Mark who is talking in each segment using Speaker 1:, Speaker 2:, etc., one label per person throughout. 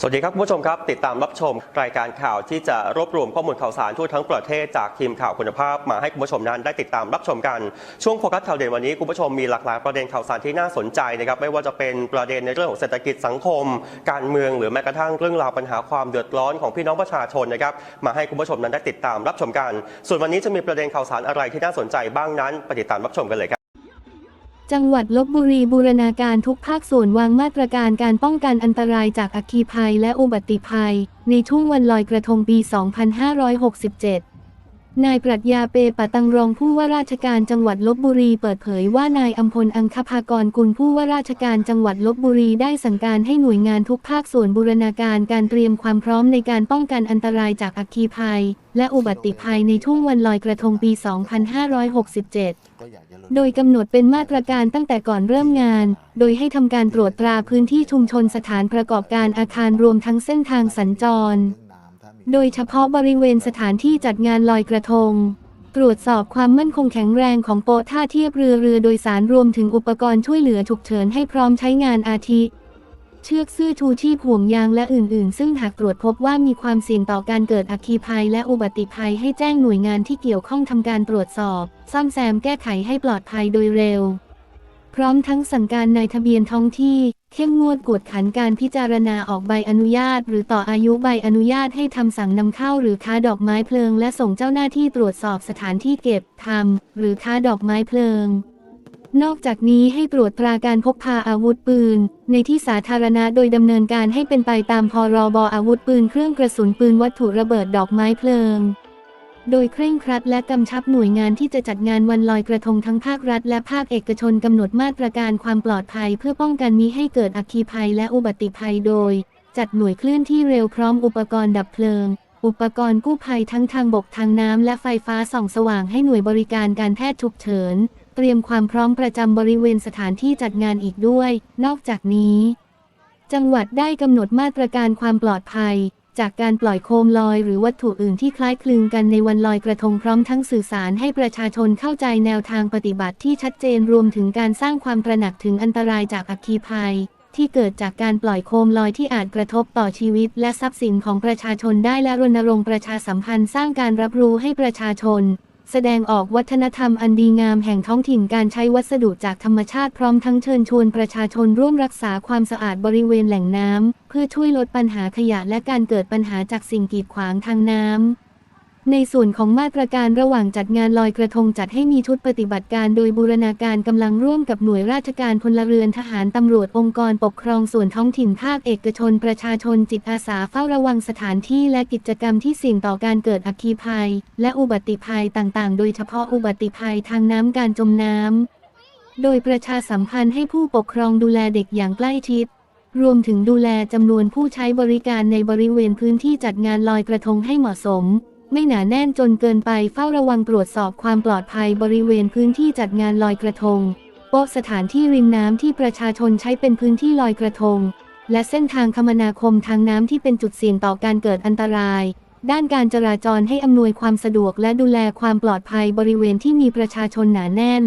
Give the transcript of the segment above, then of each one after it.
Speaker 1: สวัสดีครับคุณผู้ชมครับ ติดตามรับชมรายการข่าวที่จะรวบรวมข้อมูลข่าวสารทั่วทั้งประเทศจากทีมข่าวคุณภาพ มาให้คุณผู้ชมนั้นได้ติดตามรับชมกันช่วงโฟกัสข่าวเด่นวันนี้คุณผู้ชมมีหลากหลายประเด็นข่าวสารที่น่าสนใจนะครับไม่ว่าจะเป็นประเด็นในเรื่องของเศรษฐกิจสังคม การเมืองหรือแม้กระทั่งเรื่องราวปัญหาความเดือดร้อนของพี่น้องประชาชนนะครับมาให้คุณผู้ชมนั้นได้ติดตามรับชมกัน ส่วนวันนี้จะมีประเด็นข่าวสารอะไรที่น่าสนใจบ้างนั้นไปติดตามรับชมกันเลยครับ
Speaker 2: จังหวัดลบบุรีบูรณาการทุกภาคส่วนวางมาตรการการป้องกันอันตรายจากอัคคีภัยและอุบัติภัย ในช่วงวันลอยกระทงปี 2567 นายปรัชญาเปปะตังรองผู้ว่าราชการจังหวัดลบบุรีเปิดเผยว่านายอัมพลอังคภากรกุลผู้ว่าราชการจังหวัดลบบุรีได้สั่งการให้หน่วยงานทุกภาคส่วนบูรณาการการเตรียมความพร้อมในการป้องกันอันตรายจากอัคคีภัย และอุบัติภัยในช่วงวันลอยกระทงปี 2567 โดยกำหนดเป็นมาตรการตั้งแต่ก่อนเริ่มงาน โดยให้ทำการตรวจตราพื้นที่ชุมชนสถานประกอบการอาคารรวมทั้งเส้นทางสัญจร โดยเฉพาะบริเวณสถานที่จัดงานลอยกระทง ตรวจสอบความมั่นคงแข็งแรงของโป๊ะท่าเทียบเรือเรือโดยสารรวมถึงอุปกรณ์ช่วยเหลือฉุกเฉินให้พร้อมใช้งานอาทิ เชือกเสื้อชูชีพห่วงยางและอื่น ๆ ซึ่งหากตรวจพบว่ามีความเสี่ยงต่อการเกิดอัคคีภัย และอุบัติภัยให้แจ้งหน่วยงานที่เกี่ยวข้องทำการตรวจสอบ ซ่อมแซมแก้ไขให้ปลอดภัยโดยเร็ว พร้อมทั้งสั่งการนายทะเบียนท้องที่ เข้มงวดกวดขันการพิจารณาออกใบอนุญาต หรือต่ออายุใบอนุญาตให้ทำสั่งนำเข้าหรือค้าดอกไม้เพลิง และส่งเจ้าหน้าที่ตรวจสอบสถานที่เก็บทำหรือค้าดอกไม้เพลิง นอกจากนี้ให้ตรวจตราการพกพาอาวุธปืน ในที่สาธารณะโดยดำเนินการให้เป็นไปตามพรบอาวุธปืนเครื่องกระสุนปืนวัตถุระเบิดดอกไม้เพลิง โดยเคร่งครัดและกำชับหน่วยงานที่จะจัดงานวันลอยกระทงทั้งภาครัฐและภาคเอกชนกำหนดมาตรการความปลอดภัยเพื่อป้องกันมิให้เกิดอัคคีภัยและอุบัติภัยโดย จัดหน่วยเคลื่อนที่เร็วพร้อมอุปกรณ์ดับเพลิง อุปกรณ์กู้ภัยทั้งทางบกทางน้ำและไฟฟ้าส่องสว่างให้หน่วยบริการการแพทย์ฉุกเฉิน เตรียมความพร้อมประจำบริเวณสถานที่จัดงานอีกด้วย นอกจากนี้ จังหวัดได้กำหนดมาตรการความปลอดภัย จากการปล่อยโคมลอยหรือวัตถุอื่นที่คล้ายคลึงกันในวันลอยกระทงพร้อมทั้งสื่อสารให้ประชาชนเข้าใจแนวทางปฏิบัติที่ชัดเจนรวมถึงการสร้างความตระหนักถึงอันตรายจากอัคคีภัย ที่เกิดจากการปล่อยโคมลอยที่อาจกระทบต่อชีวิต และทรัพย์สินของประชาชนได้และรณรงค์ประชาสัมพันธ์สร้างการรับรู้ให้ประชาชน แสดงออกวัฒนธรรมอันดีงามแห่งท้องถิ่นการใช้วัสดุจากธรรมชาติพร้อมทั้งเชิญชวนประชาชนร่วมรักษาความสะอาดบริเวณแหล่งน้ำเพื่อช่วยลดปัญหาขยะและการเกิดปัญหาจากสิ่งกีดขวางทางน้ำ ในส่วนของมาตรการระหว่างจัดงานลอยกระทงจัดให้มีชุดปฏิบัติการโดยบูรณาการกำลังร่วมกับหน่วยราชการพลเรือนทหารตำรวจองค์กรปกครองส่วนท้องถิ่นภาคเอกชนประชาชนจิตอาสาเฝ้าระวังสถานที่และกิจกรรมที่เสี่ยงต่อการเกิดอัคคีภัย และอุบัติภัยต่างๆ โดยเฉพาะอุบัติภัยทางน้ำการจมน้ำโดยประชาสัมพันธ์ให้ผู้ปกครองดูแลเด็กอย่างใกล้ชิดรวมถึงดูแลจำนวนผู้ใช้บริการในบริเวณพื้นที่จัดงานลอยกระทงให้เหมาะสม ไม่หนาแน่นจนเกินไปเฝ้าระวังตรวจสอบความปลอดภัยบริเวณพื้นที่จัดงานลอยกระทงโป๊ะสถานที่ริมน้ำที่ประชาชนใช้เป็นพื้นที่ลอยกระทง และเส้นทางคมนาคมทางน้ำที่เป็นจุดเสี่ยงต่อการเกิดอันตราย ด้านการจราจรให้อำนวยความสะดวกและดูแลความปลอดภัยบริเวณที่มีประชาชนหนาแน่น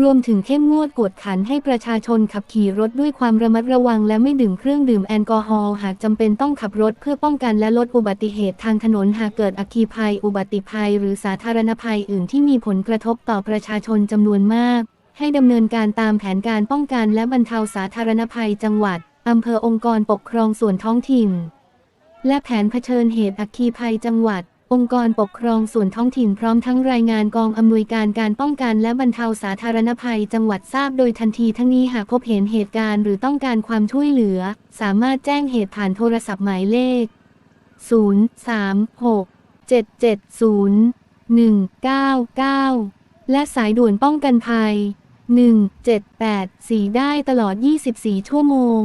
Speaker 2: รวมถึงเข้มงวดกวดขันให้ประชาชนขับขี่รถด้วยความระมัดระวัง และไม่ดื่มเครื่องดื่มแอลกอฮอล์หากจำเป็นต้องขับรถเพื่อป้องกันและลดอุบัติเหตุทางถนนหากเกิดอัคคีภัย อุบัติภัย หรือสาธารณภัยอื่นที่มีผลกระทบต่อประชาชนจำนวนมาก ให้ดำเนินการตามแผนการป้องกันและบรรเทาสาธารณภัยจังหวัดอำเภอองค์กรปกครองส่วนท้องถิ่น และแผนเผชิญเหตุอัคคีภัยจังหวัด องค์กรปกครองส่วนท้องถิ่นพร้อมทั้งรายงานกองอำนวยการการป้องกันและบรรเทาสาธารณภัยจังหวัดทราบโดยทันทีทั้งนี้หากพบเห็นเหตุการณ์หรือต้องการความช่วยเหลือ สามารถแจ้งเหตุผ่านโทรศัพท์หมายเลข 0 3 6 7 7 0 1 9 9 และสายด่วนป้องกันภัย 1 7 8 4 ได้ตลอด 24 ชั่วโมง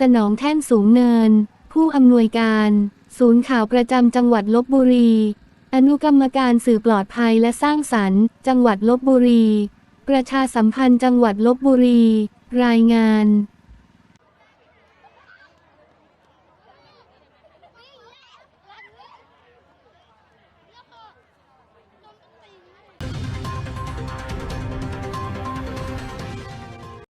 Speaker 2: สนองแท่นสูงเนิน ผู้อำนวยการ ศูนย์ข่าวประจำจังหวัดลบบุรี อนุกรรมการสื่อปลอดภัยและสร้างสรรค์ จังหวัดลบบุรี ประชาสัมพันธ์จังหวัดลบบุรี รายงาน